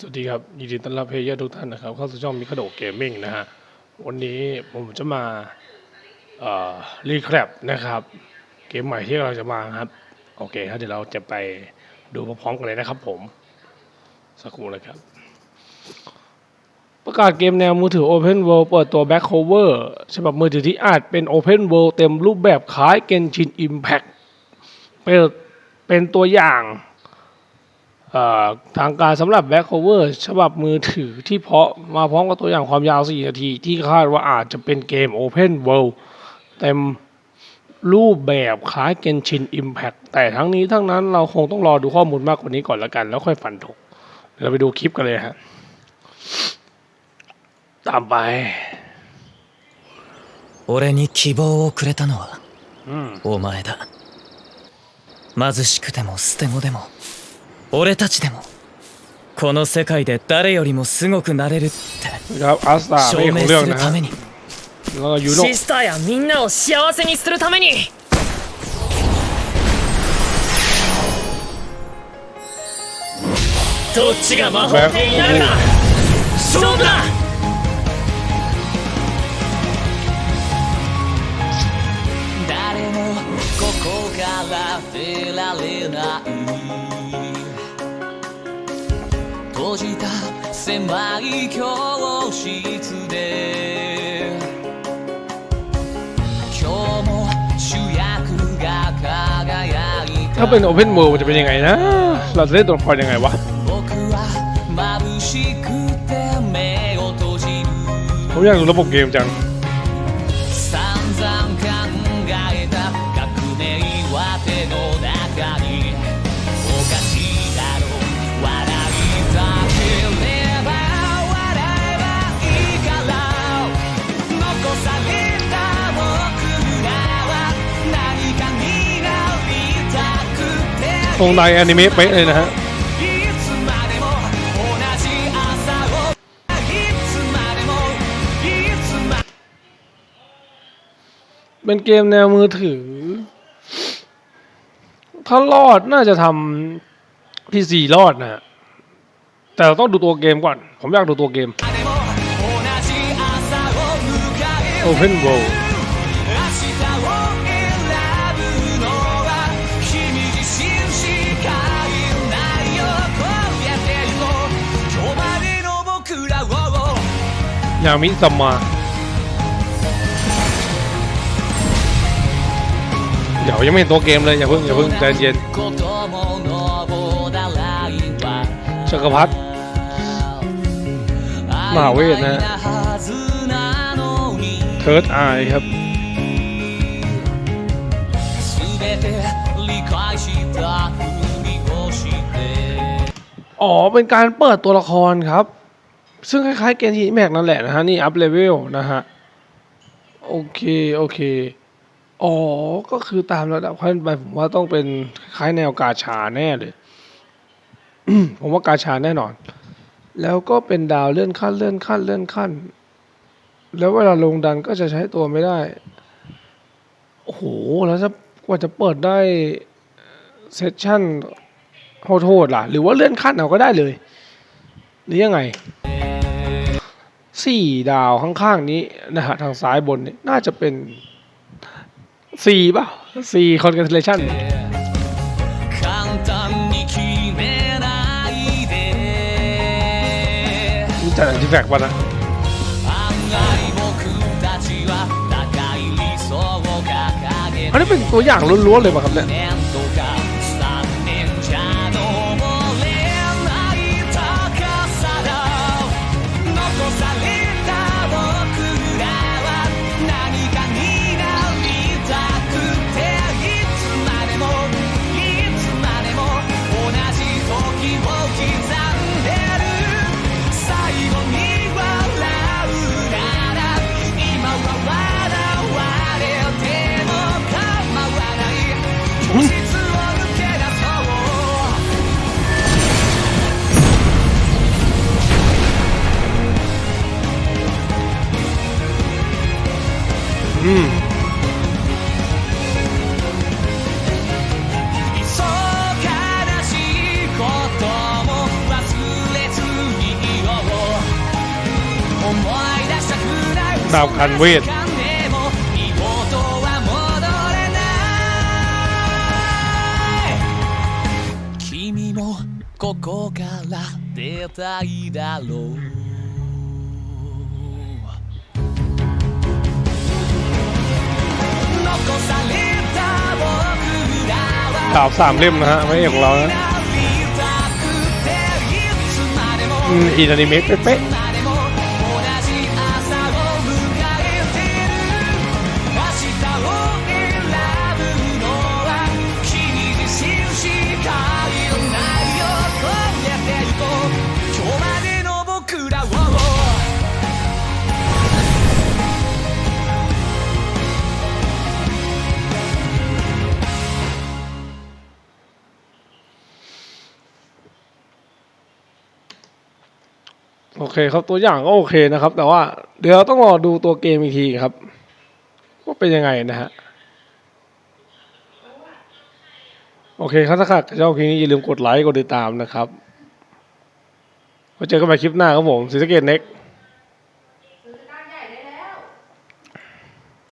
สวัสดีครับยินดีต้อนรับเพลเยอร์ทุกท่านนะครับเข้าสู่ช่องมิคาโดเกมมิ่งนะฮะวันนี้ผมจะมาเอ่อรีแคปนะครับ เกมใหม่ที่เราจะมาครับ โอเคครับเดี๋ยวเราจะไปดูพร้อมๆกันเลยนะครับผม สักครู่นะครับ ประกาศเกมแนวมือถือ Open World เปิดตัว Back Cover ฉบับมือถือที่อาจเป็น Open World เต็มรูปแบบคล้าย Genshin Impact เปิดเป็นตัวอย่าง ทางการสำหรับ Back Cover ฉบับมือถือที่เพาะมาพร้อมกับตัวอย่างความยาว 4 นาที ที่คาดว่าอาจจะเป็นเกม Open World เต็มรูปแบบคล้าย Genshin Impact แต่ทั้งนี้ทั้งนั้นเราคงต้องรอดูข้อมูลมากกว่านี้ก่อนละกัน แล้วค่อยฟันธงเดี๋ยวเราไปดูคลิปกันเลยฮะ ตามไป 俺に希望をくれたのは อืม お前だ貧しくても捨て子でも 俺たちでも。この世界で誰よりもすごくなれるって。証明するために。シスターやみんなを幸せにするために。どっちが魔法帝になるか。勝負だ。誰もここから出られない。閉じた狭い教室で今日も主役が輝いた ถ้าเป็น Open World มันจะเป็นยังไงนะ เราจะได้ตัวละครยังไงวะ 僕は眩しくて目を閉じる ผมอยากดูระบบเกมจัง ตรงในอนิเมะเป๊ะเลยนะฮะเป็นเกมแนวมือถือ ถ้ารอดน่าจะทำพีซีรอดนะ แต่ต้องดูตัวเกมก่อน ผมอยากดูตัวเกม Open World อย่ามิสมาเดี๋ยวยังไม่เห็นตัวเกมเลยอย่าเพิ่งอย่าเพิ่งใจเย็นจักพัรดิมหาเวทนะเทิร์ดไอครับอ๋อ เป็นการเปิดตัวละครครับ ซึ่งคล้ายๆเกมที่แม็กนั่นแหละนะฮะ นี่อัพเลเวลนะฮะ โอเค โอเค อ๋อ ก็คือตามระดับขั้นไปผมว่าต้องเป็นคล้ายแนวกาชาแน่เลย ผมว่ากาชาแน่นอน แล้วก็เป็นดาวเลื่อนขั้นเลื่อนขั้นเลื่อนขั้น แล้วเวลาลงดันก็จะใช้ตัวไม่ได้ โอ้โห แล้วจะกว่าจะเปิดได้เซสชั่นโทษล่ะ หรือว่าเลื่อนขั้นเอาก็ได้เลย หรือยังไง สี่ดาวข้างๆนี้นะฮะทางซ้ายบนนี่น่าจะเป็นสี่ป่ะสี่คอนเกรเลชั่นรู้จักที่แฟกป่ะนะอันนี้เป็นตัวอย่างล้วนๆเลยป่ะครับเนี่ย うん。ดาวคัน君もここから出たいだろう。 ขาวสามเล่มนะฮะพระเอกของเรานะอืมอินานิเมะเป๊ะ โอเคครับตัวอย่างก็โอเคนะครับ แต่ว่าเดี๋ยวเราต้องรอดูตัวเกมอีกทีครับว่าเป็นยังไงนะฮะโอเคครับถ้าใครชอบคลิปนี้อย่าลืมกดไลค์กดติดตามนะครับไว้เจอกันใหม่คลิปหน้าครับผมสีสเกตเน็ก